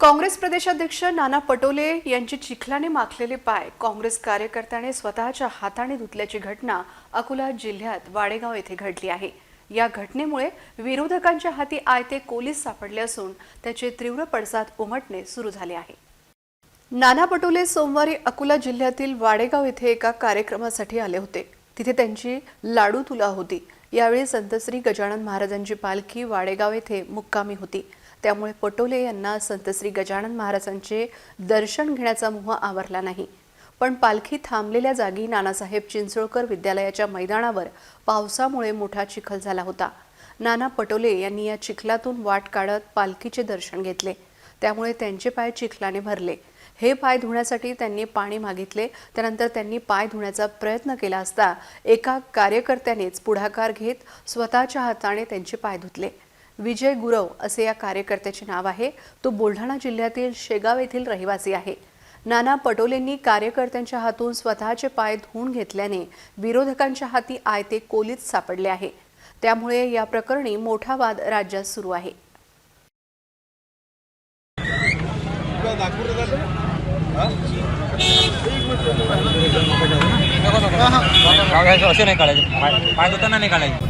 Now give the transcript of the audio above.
काँग्रेस प्रदेशाध्यक्ष नाना पटोले यांचे चिखलाने माखलेले पाय काँग्रेस कार्यकर्त्याने स्वतःच्या हाताने धुतल्याची घटना अकोला जिल्ह्यात वाडेगाव येथे घडली आहे. या घटनेमुळे विरोधकांच्या हाती आयते कोलीस सापडले असून त्याचे तीव्र पडसाद उमटणे सुरू झाले आहे. नाना पटोले सोमवारी अकोला जिल्ह्यातील वाडेगाव येथे एका कार्यक्रमासाठी आले होते. तिथे त्यांची लाडू तुला होती. यावेळी संतश्री गजानन महाराजांची पालखी वाडेगाव येथे मुक्कामी होती. त्यामुळे पटोले यांना संतश्री गजानन महाराजांचे दर्शन घेण्याचा मोह आवरला नाही. पण पालखी थांबलेल्या जागी नानासाहेब चिंचोळकर विद्यालयाच्या मैदानावर पावसामुळे मोठा चिखल झाला होता. नाना पटोले यांनी या चिखलातून वाट काढत पालखीचे दर्शन घेतले. त्यामुळे त्यांचे पाय चिखलाने भरले. हे पाय धुण्यासाठी त्यांनी पाणी मागितले. त्यानंतर त्यांनी पाय धुण्याचा प्रयत्न केला असता एका कार्यकर्त्यानेच पुढाकार घेत स्वतःच्या हाताने त्यांचे पाय धुतले. विजय गुरव असे या कार्यकर्त्याचे नाव आहे. तो बुलढाणा जिल्ह्यातील शेगाव येथील रहिवासी आहे. नाना पटोलेंनी कार्यकर्त्यांच्या हातून स्वतःचे पाय धुवून घेतल्याने विरोधकांच्या हाती आयते कोलीत सापडले आहे. त्यामुळे या प्रकरणी मोठा वाद राज्यात सुरू आहे. असे नाही काढायचे. पाय पाय धुताना नाही काढायचे.